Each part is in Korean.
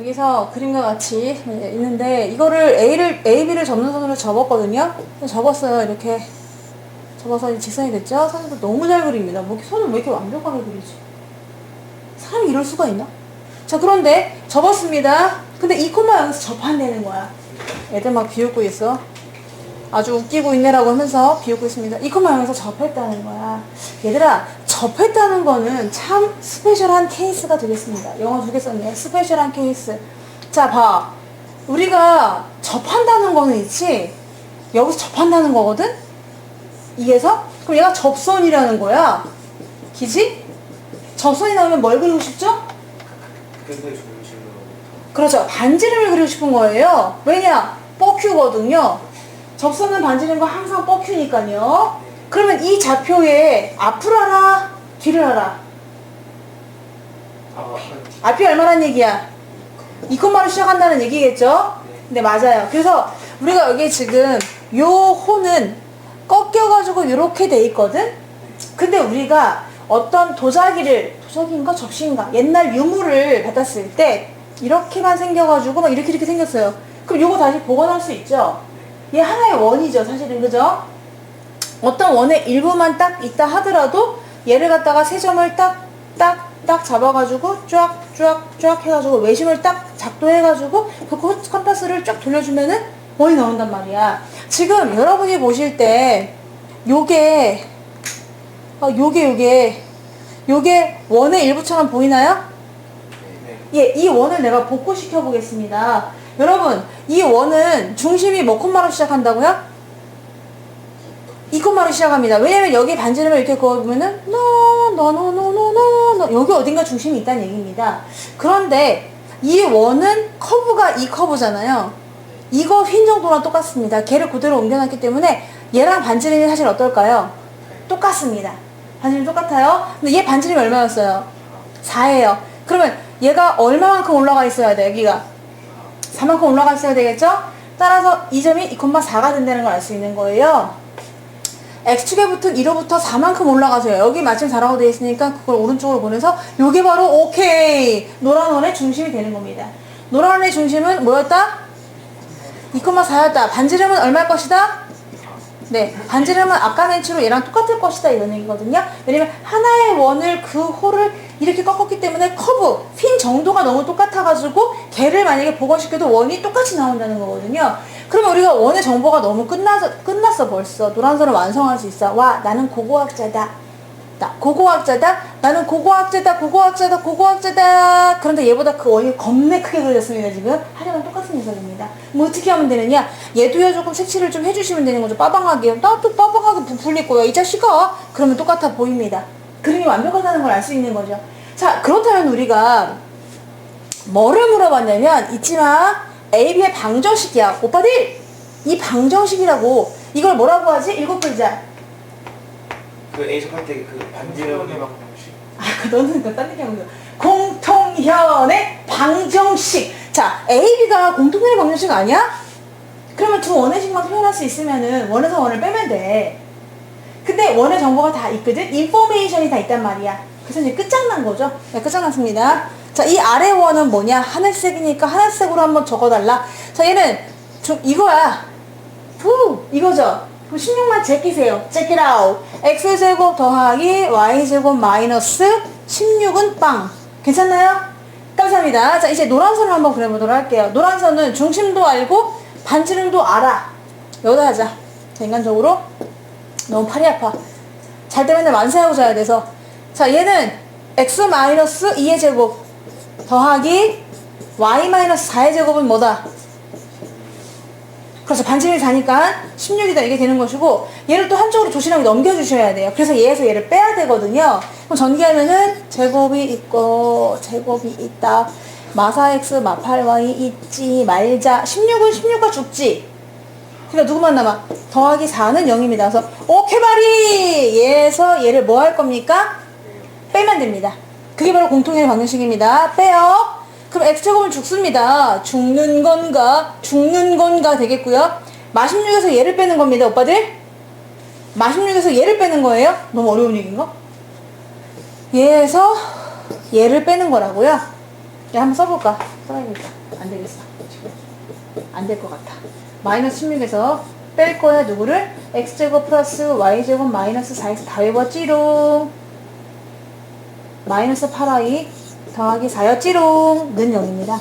여기서 그림과 같이 네, 있는데 이거를 A를 A, B를 접는 선으로 접었거든요. 접었어요. 이렇게 접어서 직선이 됐죠. 선생님도 너무 잘 그립니다. 뭐 손을 왜 이렇게 완벽하게 그리지? 사람이 이럴 수가 있나? 자 그런데 접었습니다. 근데 이 콤마 여기서 접한다는 거야. 애들 막 비웃고 있어. 아주 웃기고 있네라고 하면서 비웃고 있습니다. 이 콤마 여기서 접했다는 거야. 얘들아 접했다는 거는 참 스페셜한 케이스가 되겠습니다. 영어 두 개 썼네. 스페셜한 케이스. 자 봐. 우리가 접한다는 거는 있지. 여기서 접한다는 거거든? 이게서? 그럼 얘가 접선이라는 거야. 기지? 접선이 나오면 뭘 그리고 싶죠? 그렇죠. 반지름을 그리고 싶은 거예요. 왜냐? 뻐큐거든요. 접선은 반지름과 항상 뻐큐니까요. 그러면 이 좌표에 앞을 알아? 뒤를 알아? 아, 앞이 얼마란 얘기야? 이 콤마로 시작한다는 얘기겠죠? 네, 맞아요. 그래서 우리가 여기 지금 요 호는 꺾여가지고 이렇게 돼 있거든? 근데 우리가 어떤 도자기를, 도자기인가 접시인가? 옛날 유물을 받았을 때 이렇게만 생겨가지고 막 이렇게 이렇게 생겼어요. 그럼 요거 다시 복원할 수 있죠? 얘 하나의 원이죠, 사실은. 그죠? 어떤 원의 일부만 딱 있다 하더라도 얘를 갖다가 세 점을 딱, 딱, 딱 잡아가지고 쫙, 쫙, 쫙 해가지고 외심을 딱 작도해가지고 그 코- 컴파스를 쫙 돌려주면은 원이 나온단 말이야. 지금 여러분이 보실 때 요게, 어, 요게, 요게, 요게 원의 일부처럼 보이나요? 네. 예, 이 원을 내가 복구시켜 보겠습니다. 여러분, 이 원은 중심이 뭐 콤마로 시작한다고요? 이 콤마로 시작합니다. 왜냐면 여기 반지름을 이렇게 그어보면은 너너너너너너 여기 어딘가 중심이 있다는 얘기입니다. 그런데 이 원은 커브가 이 커브잖아요. 이거 휜 정도랑 똑같습니다. 걔를 그대로 옮겨놨기 때문에 얘랑 반지름이 사실 어떨까요? 똑같습니다. 반지름 똑같아요. 근데 얘 반지름이 얼마였어요? 4예요. 그러면 얘가 얼마만큼 올라가 있어야 돼, 여기가? 4만큼 올라가 있어야 되겠죠? 따라서 이 점이 2,4가 된다는 걸 알 수 있는 거예요. X축에 붙은 1호부터 4만큼 올라가세요. 여기 마침 4라고 되어 있으니까 그걸 오른쪽으로 보내서 요게 바로 오케이! 노란 원의 중심이 되는 겁니다. 노란 원의 중심은 뭐였다? 2,4였다. 반지름은 얼마일 것이다? 네, 반지름은 아까 맨치로 얘랑 똑같을 것이다 이런 얘기거든요. 왜냐면 하나의 원을 그 홀을 이렇게 꺾었기 때문에 커브, 핀 정도가 너무 똑같아가지고 걔를 만약에 복원시켜도 원이 똑같이 나온다는 거거든요. 그러면 우리가 원의 정보가 너무 끝나서, 끝났어 벌써. 노란선을 완성할 수 있어. 와, 나는 고고학자다. 나 고고학자다. 나는 고고학자다. 고고학자다. 고고학자다. 그런데 얘보다 그 원이 겁내 크게 그려졌습니다. 지금 하려면 똑같은 녀석입니다. 뭐 어떻게 하면 되느냐? 얘도요 조금 색칠을 좀 해주시면 되는 거죠. 빠방하게. 나도 빠방하게 부풀릴 거야. 이 자식아. 그러면 똑같아 보입니다. 그림이 완벽하다는 걸 알 수 있는 거죠. 자 그렇다면 우리가 뭐를 물어봤냐면 있지마 AB의 방정식이야. 오빠들 이 방정식이라고 이걸 뭐라고 하지? 일곱 글자. 그 A 접할 때 그 반지름의 방정식 아, 너는 그딴 얘기 하고 있어. 공통현의 방정식. 자, A, B가 공통현의 방정식 아니야? 그러면 두 원의 식만 표현할 수 있으면은 원에서 원을 빼면 돼. 근데 원의 정보가 다 있거든? 인포메이션이 다 있단 말이야. 그래서 이제 끝장난 거죠. 네, 끝장났습니다. 자, 이 아래 원은 뭐냐? 하늘색이니까 하늘색으로 한번 적어달라. 자, 얘는 좀 이거야. 후! 이거죠? 그럼 16만 제끼세요. out. x제곱 더하기 y제곱 마이너스 16은 빵. 괜찮나요? 감사합니다. 자, 이제 노란선을 한번 그려보도록 할게요. 노란선은 중심도 알고 반지름도 알아. 여기다 하자. 자, 인간적으로. 너무 팔이 아파. 잘 때 맨날 만세하고 자야 돼서. 자, 얘는 x 마이너스 2의 제곱 더하기 y 마이너스 4의 제곱은 뭐다? 그래서 반지름이 4니까 16이다 이게 되는 것이고 얘를 또 한쪽으로 조신하게 넘겨주셔야 돼요. 그래서 얘에서 얘를 빼야 되거든요. 그럼 전개하면은 제곱이 있고 제곱이 있다. 마사 x 마팔 y 있지 말자 16은 16과 죽지. 그러니까 누구만 남아? 더하기 4는 0입니다. 그래서 오케바리 얘에서 얘를 뭐 할 겁니까? 빼면 됩니다. 그게 바로 공통의 방정식입니다. 빼요. 그럼 x제곱은 죽습니다. 죽는 건가? 죽는 건가 되겠고요. 마16에서 얘를 빼는 겁니다, 오빠들. 마16에서 얘를 빼는 거예요? 너무 어려운 얘기인가? 얘에서 얘를 빼는 거라고요. 야, 한번 써볼까? 써야겠다. 안 되겠어. 안 될 것 같아. 마이너스 16에서 뺄 거야, 누구를? x제곱 플러스 y제곱 마이너스 4x 다 외웠지롱. 마이너스 8y 더하기 4였지롱. 는 0입니다.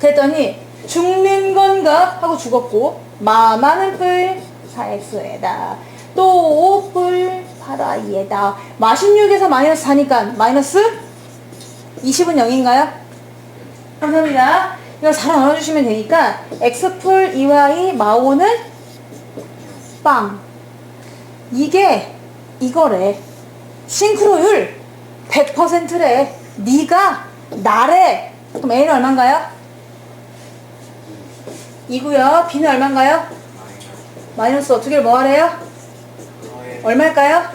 그랬더니 죽는 건가? 하고 죽었고 마마는 뿔 4x에다 또 5뿔 8y에다 마 16에서 마이너스 4니까 마이너스 20은 0인가요? 감사합니다. 이거 잘 나눠주시면 되니까 x풀 2y 마오는 빵. 이게 이거래. 싱크로율 100%래. 네가 나래. 그럼 a는 얼마인가요? 2고요. b는 얼마인가요? 마이너스 어떻게 뭐 하래요? 그거에 얼마일까요?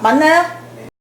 맞나요?